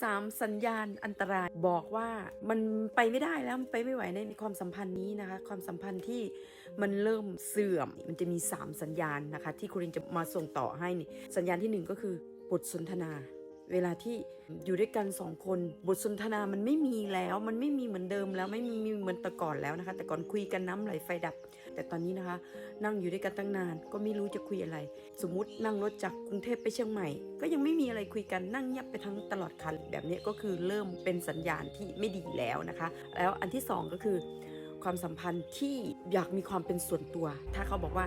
สามสัญญาณอันตรายบอกว่ามันไปไม่ได้แล้วมันไปไม่ไหวในความสัมพันธ์นี้นะคะ ความสัมพันธ์ที่มันเริ่มเสื่อมมันจะมี 3 สัญญาณนะคะ ที่คุณรินจะมาส่งต่อให้นี่สัญญาณทีหนึ่1 ก็คือบทสนทนา เวลาที่อยู่ด้วยกันสองคนบทสนทนามันไม่มีแล้ว มันไม่มีเหมือนเดิมแล้วไม่มีเหมือนแต่ก่อนแล้วนะคะ แต่ก่อนคุยกันน้ำไหลไฟดับ แต่ตอนนี้นะคะ นั่งอยู่ด้วยกันตั้งนานก็ไม่รู้จะคุยอะไร สมมตินั่งรถจากกรุงเทพไปเชียงใหม่ ก็ยังไม่มีอะไรคุยกันนั่งเงียบไปทั้งตลอดคัน แบบนี้ก็คือเริ่มเป็นสัญญาณที่ไม่ดีแล้วนะคะ แล้วอันที่สองก็คือความสัมพันธ์ที่อยากมีความเป็นส่วนตัว ถ้าเขาบอกว่า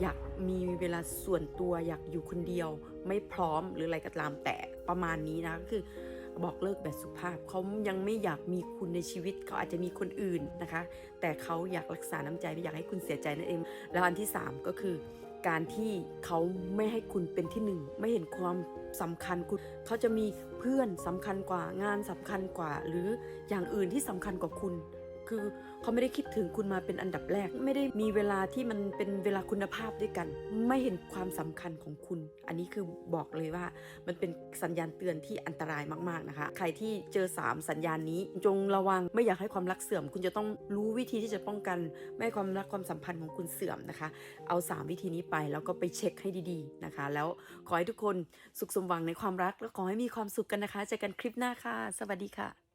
อยากมีเวลาส่วนตัวอยากอยู่คนเดียว ไม่พร้อมหรืออะไรก็ตามแต่ประมาณนี้นะก็คือบอกเลิกแบบสุภาพเขายังไม่อยากมีคุณในชีวิตเขาอาจจะมีคนอื่นนะคะ แต่เขาอยากรักษาน้ำใจไม่อยากให้คุณเสียใจนั่นเอง แล้วอันที่ 3 ก็คือ การที่เขาไม่ให้คุณเป็นที่หนึ่งไม่เห็นความสำคัญคุณเขาจะมีเพื่อนสำคัญกว่างานสำคัญกว่า หรืออย่างอื่นที่สำคัญกว่าคุณ คือเขาไม่ได้คิดถึงคุณมาเป็นอันดับแรก ไม่ได้มีเวลาที่มันเป็นเวลาคุณภาพด้วยกัน ไม่เห็นความสำคัญของคุณ อันนี้คือบอกเลยว่ามันเป็นสัญญาณเตือนที่อันตรายมากๆนะคะ ใครที่เจอ 3 สัญญาณนี้ จงระวังไม่อยากให้ความรักเสื่อม คุณจะต้องรู้วิธีที่จะป้องกัน ไม่ให้ความรักความสัมพันธ์ของคุณเสื่อมนะคะ เอา 3 วิธีนี้ไปแล้วก็ไปเช็คให้ดีๆนะคะ แล้วขอให้ทุกคนสุขสมหวังในความรัก แล้วขอให้มีความสุขกันนะคะเจอกันคลิปหน้าค่ะ สวัสดีค่ะ